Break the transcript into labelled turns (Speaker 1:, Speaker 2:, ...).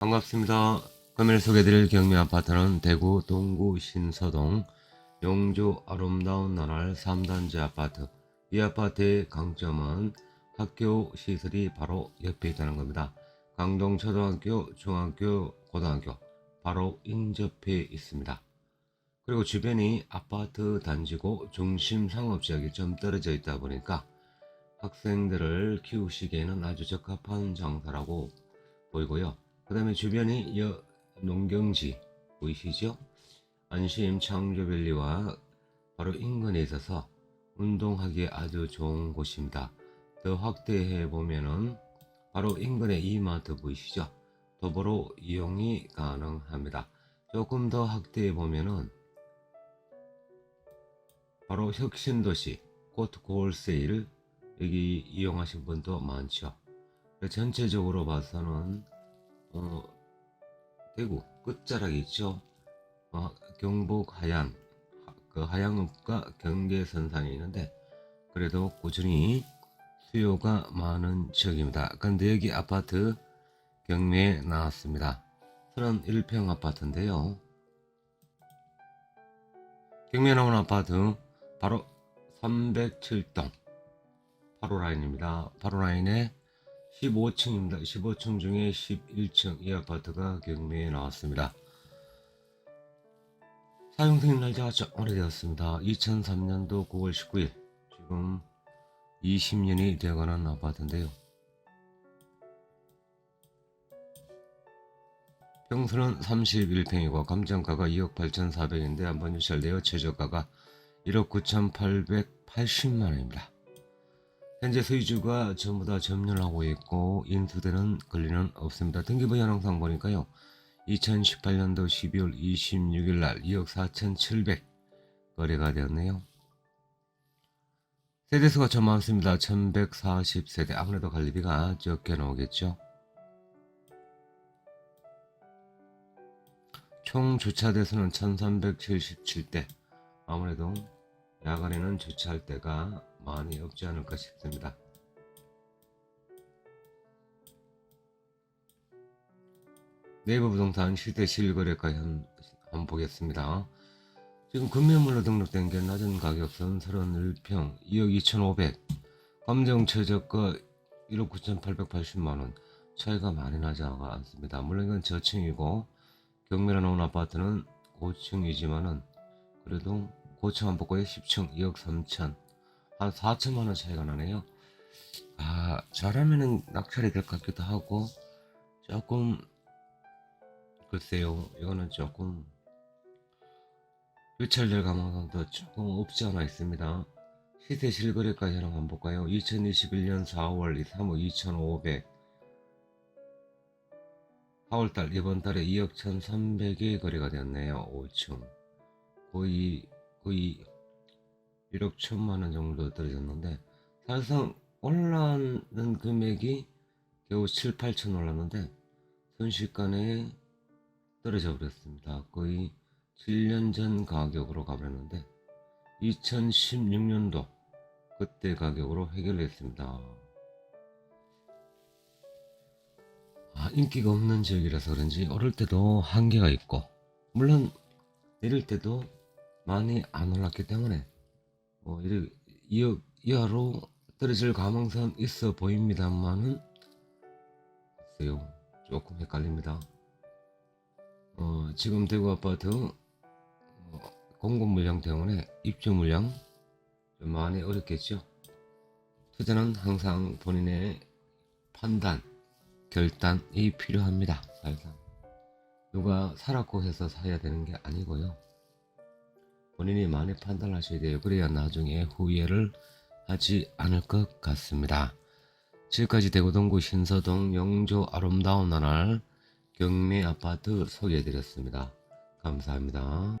Speaker 1: 반갑습니다. 금일 소개드릴 경매 아파트는 대구 동구 신서동 용조 아름다운 나날 3단지 아파트. 이 아파트의 강점은 학교 시설이 바로 옆에 있다는 겁니다. 강동 초등학교, 중학교, 고등학교 바로 인접해 있습니다. 그리고 주변이 아파트 단지고 중심 상업지역이 좀 떨어져 있다 보니까 학생들을 키우시기에는 아주 적합한 장사라고 보이고요. 그 다음에 주변이 여 농경지 보이시죠? 안심 창조밸리와 바로 인근에 있어서 운동하기에 아주 좋은 곳입니다. 더 확대해 보면은 바로 인근에 이마트 보이시죠? 도보로 이용이 가능합니다. 조금 더 확대해 보면은 바로 혁신도시 고트콜세일 여기 이용하신 분도 많죠. 전체적으로 봐서는 어, 대구 끝자락에 있죠. 어, 경북 하양 그 하양읍과 경계선상에 있는데 그래도 꾸준히 수요가 많은 지역입니다. 근데 여기 아파트 경매에 나왔습니다. 31평 아파트인데요. 경매에 나온 아파트 바로 307동 8호 라인입니다. 8호 라인에 15층입니다. 15층 중에 11층 이 아파트가 경매에 나왔습니다. 사용 승인 날짜가 좀 오래되었습니다. 2003년도 9월 19일 지금 20년이 되어가는 아파트인데요. 평수는 31평이고 감정가가 2억 8,400인데 한번 유찰되어 최저가가 1억 9,880만원입니다. 현재 소유주가 전부 다 점유하고 있고 인수되는 권리는 없습니다. 등기부 현황상 보니까요. 2018년도 12월 26일 날 2억 4,700 거래가 되었네요. 세대수가 좀 많습니다. 1140세대. 아무래도 관리비가 적게 나오겠죠. 총 주차대수는 1377대. 아무래도 야간에는 주차할 데가 많이 없지 않을까 싶습니다. 네이버 부동산 실대 실거래가 현, 한번 보겠습니다. 지금 금매물로 등록된 게 낮은 가격선 31평 2억 2,500 감정 최저가 1억 9,880만원 차이가 많이 나지 않습니다. 물론 이건 저층이고 경매로 나온 아파트는 고층이지만은 그래도 고층 한 복고에 10층 2억 3천 한 4천만 원 차이가 나네요. 아 잘하면은 낙찰이 될 것 같기도 하고 조금 글쎄요 이거는 조금 유찰될 가능성도 조금 없지 않아 있습니다. 시세 실거래가 현황 한번 볼까요? 2021년 4월 3억 2,500 4월달 이번 달에 2억 1,300에 거래가 되었네요. 5층 거의 거의 1억 1천만 원 정도 떨어졌는데 사실상 올라는 금액이 겨우 7, 8천 올랐는데 순식간에 떨어져 버렸습니다. 거의 7년 전 가격으로 가버렸는데 2016년도 그때 가격으로 해결했습니다. 아, 인기가 없는 지역이라서 그런지 오를 때도 한계가 있고 물론 내릴 때도 많이 안 올랐기 때문에 뭐 이래 이어, 이하로 떨어질 가능성 있어 보입니다만은 글쎄요 조금 헷갈립니다. 어, 지금 대구 아파트 어, 공급 물량 때문에 입주 물량 좀 많이 어렵겠죠. 투자는 항상 본인의 판단, 결단이 필요합니다. 항상 누가 사라고 해서 사야 되는 게 아니고요. 본인이 많이 판단하셔야 돼요. 그래야 나중에 후회를 하지 않을 것 같습니다. 지금까지 대구 동구 신서동 영조 아름다운 나날 경매 아파트 소개해드렸습니다. 감사합니다.